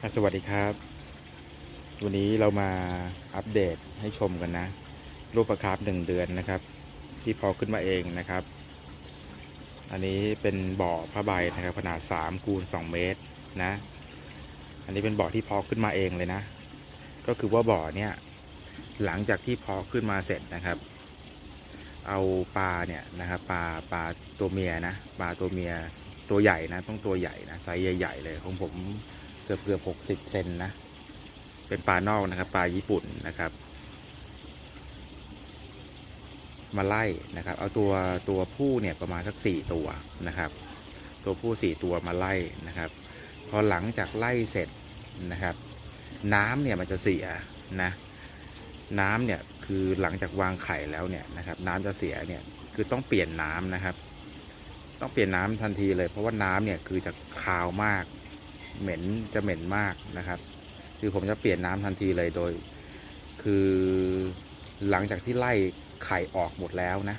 สวัสดีครับ วันนี้เรามาอัปเดตให้ชมกันนะ รูปประคาบหนึ่งเดือนนะครับ ที่พอขึ้นมาเองนะครับ อันนี้เป็นบ่อผ้าใบนะครับ ขนาด3คูณ2เมตรนะ อันนี้เป็นบ่อที่พอขึ้นมาเองเลยนะ ก็คือว่าบ่อเนี่ยหลังจากที่พอขึ้นมาเสร็จนะครับ เอาปลาเนี่ยนะครับปลาปลาตัวเมียนะปลาตัวเมียตัวใหญ่นะต้องตัวใหญ่นะไซส์ใหญ่ ๆ เลยของผม เกือบเกือบหกสิบเซนนะ เป็นปลานอกนะครับปลาญี่ปุ่นนะครับ มาไล่นะครับ เอาตัวตัวผู้เนี่ยประมาณสักสี่ตัวนะครับ ตัวผู้สี่ตัวมาไล่นะครับ พอหลังจากไล่เสร็จนะครับ น้ำเนี่ยมันจะเสียนะน้ำเนี่ยคือหลังจากวางไข่แล้วเนี่ยนะครับ น้ำจะเสียเนี่ยคือต้องเปลี่ยนน้ำนะครับ ต้องเปลี่ยนน้ำทันทีเลย เพราะว่าน้ำเนี่ยคือจะคาวมาก เหม็นจะเหม็นมากนะครับ คือผมจะเปลี่ยนน้ำทันทีเลยโดย คือหลังจากที่ไล่ไข่ออกหมดแล้วนะ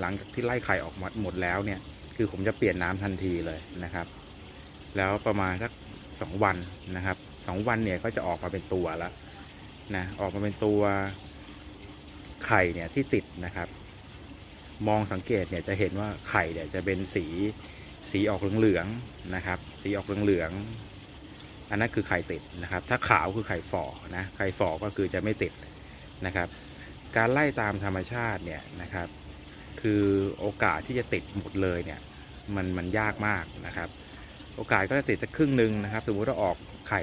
หลังจากที่ไล่ไข่ออกหมดแล้วเนี่ย คือผมจะเปลี่ยนน้ำทันทีเลยนะครับ แล้วประมาณสักสองวันนะครับสองวันเนี่ยก็จะออกมาเป็นตัวแล้วนะออกมาเป็นตัวไข่เนี่ยที่ติดนะครับ มองสังเกตเนี่ยจะเห็นว่าไข่เนี่ยจะเป็นสีสีออกเหลืองๆนะครับ สีออกเหลืองๆ อันนั้นคือไข่ติดนะครับ ถ้าขาวคือไข่ฝ่อนะไข่ฝ่อก็คือจะไม่ติดนะครับ การไล่ตามธรรมชาติเนี่ยนะครับ คือโอกาสที่จะติดหมดเลยเนี่ยมันมันยากมากนะครับ โอกาสก็จะติดสักครึ่งหนึ่งนะครับ สมมติว่าออกไข่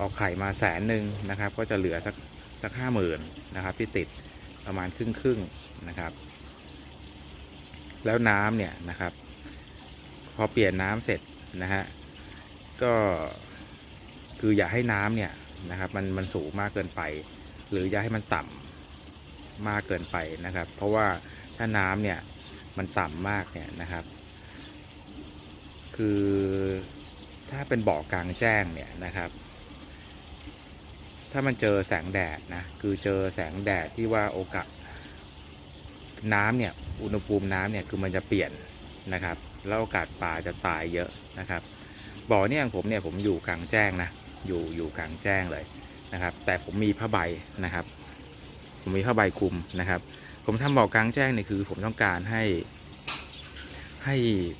ออกไข่มาแสนหนึ่งนะครับ ก็จะเหลือสักสักห้าหมื่นนะครับ ที่ติดประมาณครึ่งครึ่งนะครับ แล้วน้ำเนี่ยนะครับ พอเปลี่ยนน้ำเสร็จนะฮะก็ คืออย่าให้น้ำเนี่ยนะครับมันมันสูงมากเกินไป หรืออย่าให้มันต่ำมากเกินไปนะครับ เพราะว่าถ้าน้ำเนี่ยมันต่ำมากเนี่ยนะครับ คือถ้าเป็นบ่อกลางแจ้งเนี่ยนะครับ ถ้ามันเจอแสงแดดนะคือเจอแสงแดดที่ว่าโอกาสน้ำเนี่ยอุณหภูมิน้ำเนี่ยคือมันจะเปลี่ยนนะครับ แล้วโอกาสปลาจะตายเยอะนะครับบ่อเนี่ยของผมเนี่ยผมอยู่กลางแจ้งนะ อยู่อยู่กลางแจ้งเลยนะครับ แต่ผมมีผ้าใบนะครับ ผมมีผ้าใบคลุมนะครับ ผมทำบ่อกลางแจ้งเนี่ยคือ ผมต้องการให้ให้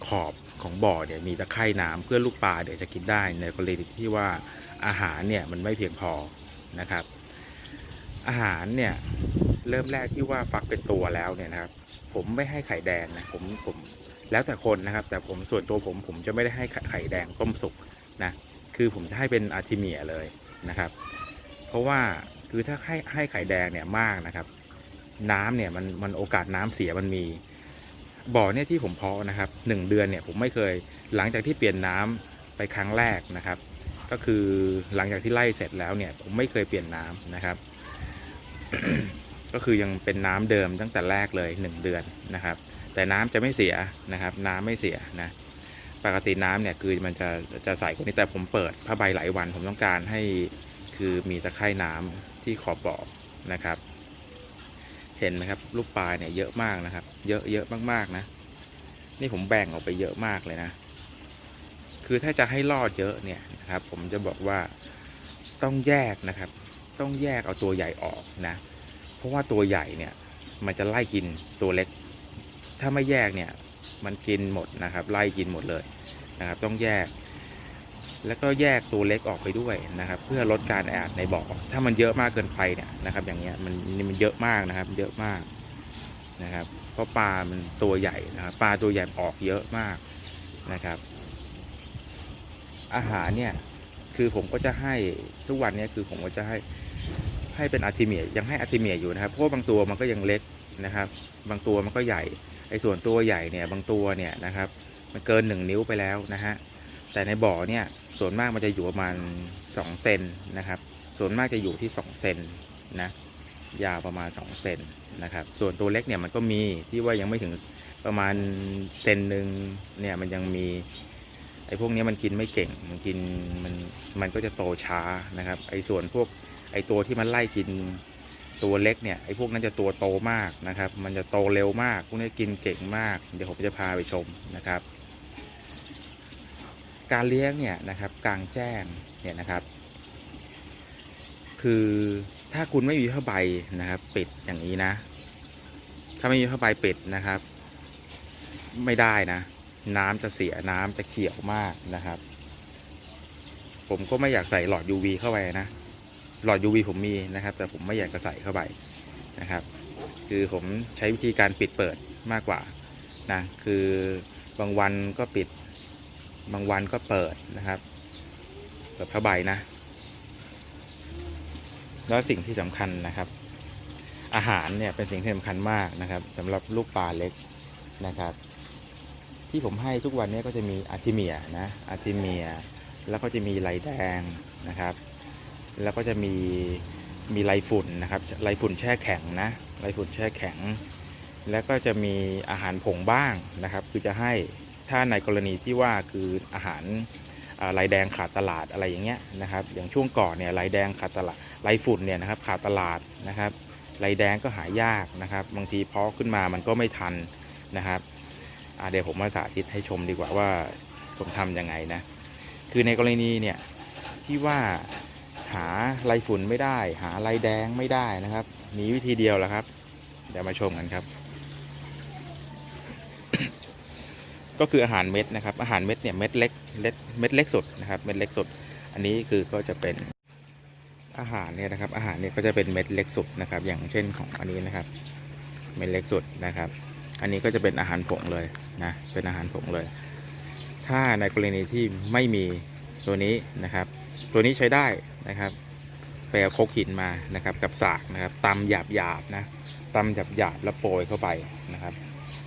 ขอบของบ่อเนี่ยมีตะไคร่น้ำเพื่อลูกปลาเดี๋ยวจะกินได้ในกรณีที่ว่าอาหารเนี่ยมันไม่เพียงพอนะครับ อาหารเนี่ยเริ่มแรกที่ว่าฟักเป็นตัวแล้วเนี่ยนะครับ ผมไม่ให้ไข่แดงนะผมผมแล้วแต่คนนะครับ แต่ผมส่วนตัวผมผมจะไม่ได้ให้ไข่แดงต้มสุกนะ คือผมจะให้เป็นอาร์ติเมียเลยนะครับ เพราะว่าคือถ้าให้ให้ไข่แดงเนี่ยมากนะครับ น้ำเนี่ยมันมันโอกาสน้ำเสียมันมี บ่อเนี่ยที่ผมเพาะนะครับหนึ่งเดือนเนี่ยผมไม่เคยหลังจากที่เปลี่ยนน้ำไปครั้งแรกนะครับ ก็คือหลังจากที่ไล่เสร็จแล้วเนี่ยผมไม่เคยเปลี่ยนน้ำนะครับ ก็คือยังเป็นน้ำเดิมตั้งแต่แรกเลยหนึ่งเดือนนะครับ แต่น้ำจะไม่เสียนะครับ น้ำไม่เสียนะ ปกติน้ำเนี่ยคือมันจะจะใสกว่านี้แต่ผมเปิดผ้าใบหลายวัน ผมต้องการให้คือมีตะไคร่น้ำที่ขอบบ่อนะครับ เห็นไหมครับลูกปลายเนี่ยเยอะมากนะครับ เยอะเยอะมากๆนะ นี่ผมแบ่งออกไปเยอะมากเลยนะ คือถ้าจะให้รอดเยอะเนี่ยนะครับ ผมจะบอกว่าต้องแยกนะครับ ต้องแยกเอาตัวใหญ่ออกนะ เพราะว่าตัวใหญ่เนี่ย มันจะไล่กินตัวเล็ก ถ้าไม่แยกเนี่ย มันกินหมดนะครับ ไล่กินหมดเลยนะครับ ต้องแยก แล้วก็แยกตัวเล็กออกไปด้วยนะครับ เพื่อลดการแออัดในบ่อถ้ามันเยอะมากเกินไปเนี่ยนะครับ อย่างเงี้ยมันมันเยอะมากนะครับ เยอะมากนะครับ เพราะปลามันตัวใหญ่นะครับ ปลาตัวใหญ่ออกเยอะมากนะครับ อาหารเนี่ยคือผมก็จะให้ทุกวันเนี้คือผมก็จะให้ให้เป็นอาร์ติเมียยังให้อาร์ติเมียอยู่นะครับเพราะบางตัวมันก็ยังเล็กนะครับ บางตัวมันก็ใหญ่ ไอ้ส่วนตัวใหญ่เนี่ยบางตัวเนี่ยนะครับมันเกินหนึ่งนิ้วไปแล้วนะฮะแต่ในบ่อเนี่ยส่วนมากมันจะอยู่ประมาณ2เซนนะครับส่วนมากจะอยู่ที่2เซนนะยาวประมาณ2เซนนะครับส่วนตัวเล็กเนี่ยมันก็มีที่ว่ายังไม่ถึงประมาณเซนหนึ่งเนี่ยมันยังมีไอ้พวกนี้มันกินไม่เก่งมันกินมันมันก็จะโตช้านะครับไอ้ส่วนพวกไอ้ตัวที่มันไล่กิน ตัวเล็กเนี่ยไอ้พวกนั้นจะตัวโตมากนะครับ มันจะโตเร็วมาก พวกนี้กินเก่งมาก เดี๋ยวผมจะพาไปชมนะครับ การเลี้ยงเนี่ยนะครับกลางแจ้งเนี่ยนะครับ คือถ้าคุณไม่มีผ้าใบนะครับ ปิดอย่างนี้นะ ถ้าไม่มีผ้าใบปิดนะครับ ไม่ได้นะ น้ำจะเสียน้ำจะเขียวมากนะครับ ผมก็ไม่อยากใส่หลอด UV เข้าไปนะ หลอด UV ผมมีนะครับ แต่ผมไม่อยากจะใส่เข้าไปนะครับ คือผมใช้วิธีการปิดเปิดมากกว่านะคือบางวันก็ปิด บางวันก็เปิดนะครับเปิดผ้าใบนะ แล้วสิ่งที่สำคัญนะครับ อาหารเนี่ยเป็นสิ่งที่สำคัญมากนะครับสำหรับลูกปลาเล็กนะครับ ที่ผมให้ทุกวันนี้ก็จะมีอาร์ทิเมียนะอาร์ทิเมีย แล้วก็จะมีไรแดงนะครับ แล้วก็จะมีมีไรฝุ่นนะครับไรฝุ่นแช่แข็งนะไรฝุ่นแช่แข็ง แล้วก็จะมีอาหารผงบ้างนะครับ คือจะให้ถ้าในกรณีที่ว่าคืออาหารอ่าไรแดงขาดตลาดอะไรอย่างเงี้ยนะครับ อย่างช่วงก่อนเนี่ยไรแดงขาดตลาดไรฝุ่นเนี่ยนะครับขาดตลาดนะครับไรแดงก็หายากนะครับ บางทีเพาะขึ้นมามันก็ไม่ทันนะครับเดี๋ยวผมมาสาธิตให้ชมดีกว่าว่าผมทำยังไงนะ คือในกรณีเนี่ยที่ว่า หาไรฝุ่นไม่ได้ หาไรแดงไม่ได้นะครับ มีวิธีเดียวแหละครับ เดี๋ยวมาชมกันครับ ก็คืออาหารเม็ดนะครับ อาหารเม็ดเนี่ยเม็ดเล็กเล็กเม็ดเล็กสุดนะครับ เม็ดเล็กสุด อันนี้คือก็จะเป็นอาหารเนี่ยนะครับ อาหารเนี่ยก็จะเป็นเม็ดเล็กสุดนะครับ อย่างเช่นของอันนี้นะครับ เม็ดเล็กสุดนะครับ อันนี้ก็จะเป็นอาหารผงเลยนะ เป็นอาหารผงเลย ถ้าในกรณีที่ไม่มีตัวนี้นะครับ ตัวนี้ใช้ได้นะครับไปเอาโคกหินมานะครับ กับสากนะครับตำหยาบหยาบนะตำหยาบหยาบแล้วโปรยเข้าไปนะครับ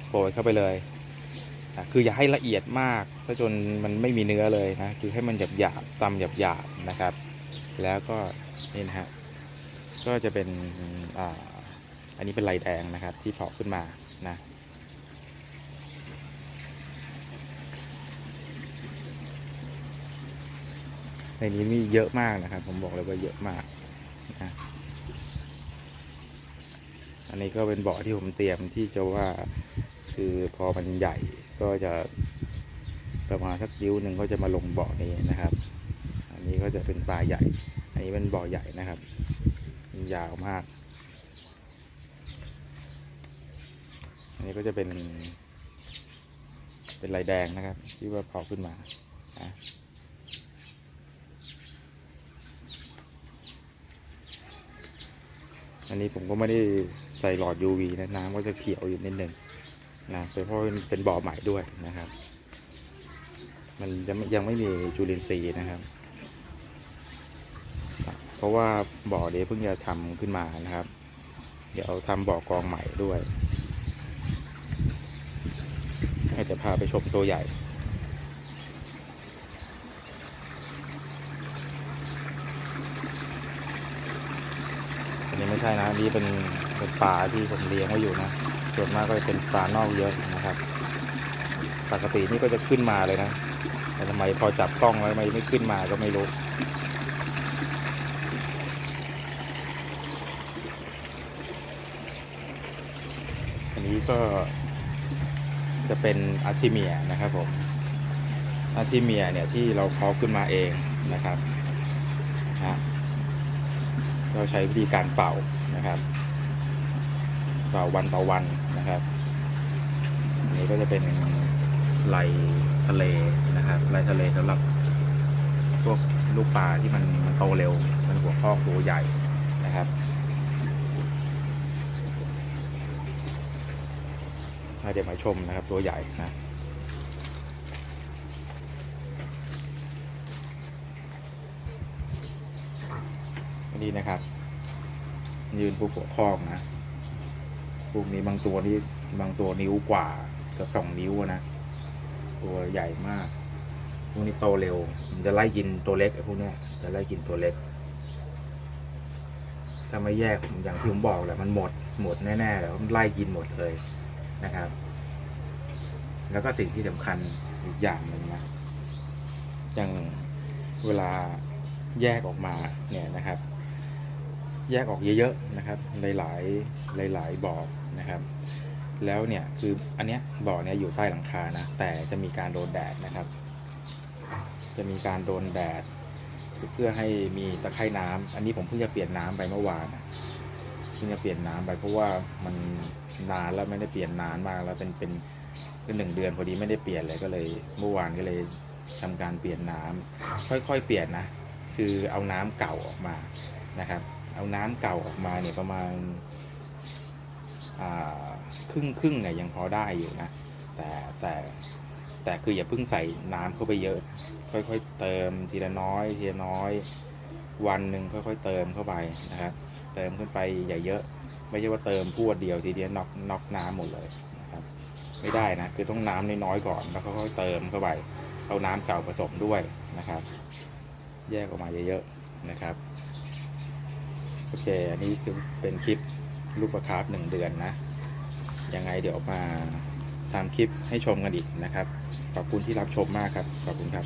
โปรยเข้าไปเลยอะคืออย่าให้ละเอียดมากซะจนมันไม่มีเนื้อเลยนะคือให้มันหยาบหยาบตำหยาบหยาบนะครับ แล้วก็นี่นะฮะก็จะเป็นอ่าอันนี้เป็นลายแดงนะครับที่เพาะขึ้นมานะ ในนี้มีเยอะมากนะครับ ผมบอกเลยว่าเยอะมากนะอันนี้ก็เป็นเบาะที่ผมเตรียมที่จะว่าคือพอมันใหญ่ก็จะประมาณสักยิ้วหนึ่งก็จะมาลงเบาะนี้นะครับ อันนี้ก็จะเป็นปลาใหญ่ อันนี้เป็นเบาะใหญ่นะครับ ยาวมาก อันนี้ก็จะเป็น เป็นลายแดงนะครับ ที่ว่าเผาขึ้นมานะ อันนี้ผมก็ไม่ได้ใส่หลอด UV นะน้ำก็จะเขียวอยู่นิดนึงนะเป็นเพราะเป็นบ่อใหม่ด้วยนะครับ มันยังไม่ยังไม่มีจุลินทรีย์นะครับ เพราะว่าบ่อเดี๋ยวเพิ่งจะทำขึ้นมานะครับ เดี๋ยวทำบ่อกองใหม่ด้วยให้จะพาไปชมตัวใหญ่ อั นี้ไม่ใช่นะนนี้เป็นเป็นปลาที่ผมเลี้ยงไว้อยู่นะส่วนมากก็จะเป็นปลานอกเยอะนะครับ ปกตินี่ก็จะขึ้นมาเลยนะแต่ทำไมพอจับกล้องแล้วทำไมไม่ขึ้นมาก็ไม่รู้อันนี้ก็จะเป็นอาร์ทิเมียนะครับผมอาร์ทิเมียเนี่ยที่เราเพาะขึ้นมาเองนะครับนะ เราใช้วิธีการเป่านะครับ เป่าวันต่อวันนะครับอันนี้ก็จะเป็นไหลทะเลนะครับไหลทะเลสำหรับพวกลูกปลาที่มันมันโตเร็ว มันหัวข้อตัวใหญ่นะครับเดี๋ยวมาชมนะครับตัวใหญ่นะ อั นนี้นะครับ ยืนพวกหัวข้องนะพวกนี้บางตัวนี่บางตัวนิ้วกว่าเกือบสองนิ้วนะ ตัวใหญ่มากพวกนี้โตเร็ว มันจะไล่กินตัวเล็กไอ้พวกนี้จะไล่กินตัวเล็ก ถ้าไม่แยกอย่างที่ผมบอกแหละมันหมดหมดแน่ๆแล้วมันไล่กินหมดเลยนะครับ แล้วก็สิ่งที่สำคัญอีกอย่างหนึ่งนะอย่างเวลาแยกออกมาเนี่ยนะครับ แยกออกเยอะๆนะครับหลายๆหลายๆบ่อนะครับ แล้วเนี่ยคืออันเนี้ยบ่อเนี้ยอยู่ใต้หลังคานะแต่จะมีการโดนแดดนะครับ จะมีการโดนแดดเพื่อให้มีตะไคร่น้ำอันนี้ผมเพิ่งจะเปลี่ยนน้ำไปเมื่อวานเพิ่งจะเปลี่ยนน้ำไปเพราะว่ามันนานแล้วไม่ได้เปลี่ยนนานมากแล้วเป็นเป็นเป็นหนึ่งเดือนพอดีไม่ได้เปลี่ยนเลยก็เลยเมื่อวานก็เลยทำการเปลี่ยนน้ำค่อยๆ เปลี่ยนนะ คือเอาน้ำเก่าออกมานะครับ เอาน้ำเก่าออกมาเนี่ยประมาณครึ่งครึ่งเนี่ยยังพอได้อยู่นะ แต่แต่แต่คืออย่าเพิ่งใส่น้ำเข้าไปเยอะ ค่อยๆเติมทีละน้อยทีละน้อย วันหนึ่งค่อยๆเติมเข้าไปนะครับเติมขึ้นไปอย่าเยอะ ไม่ใช่ว่าเติมพวดเดียวทีเดียวน็อกน็อกน้ำหมดเลยนะครับไม่ได้นะคือต้องน้ำน้อยๆก่อนแล้วค่อยๆเติมเข้าไปเอาน้ำเก่าผสมด้วยนะครับ แยกออกมาเยอะๆนะครับ โอเค อันนี้คือเป็นคลิปลูกประคาบหนึ่งเดือนนะ ยังไงเดี๋ยวมาทำคลิปให้ชมกันอีกนะครับ ขอบคุณที่รับชมมากครับ ขอบคุณครับ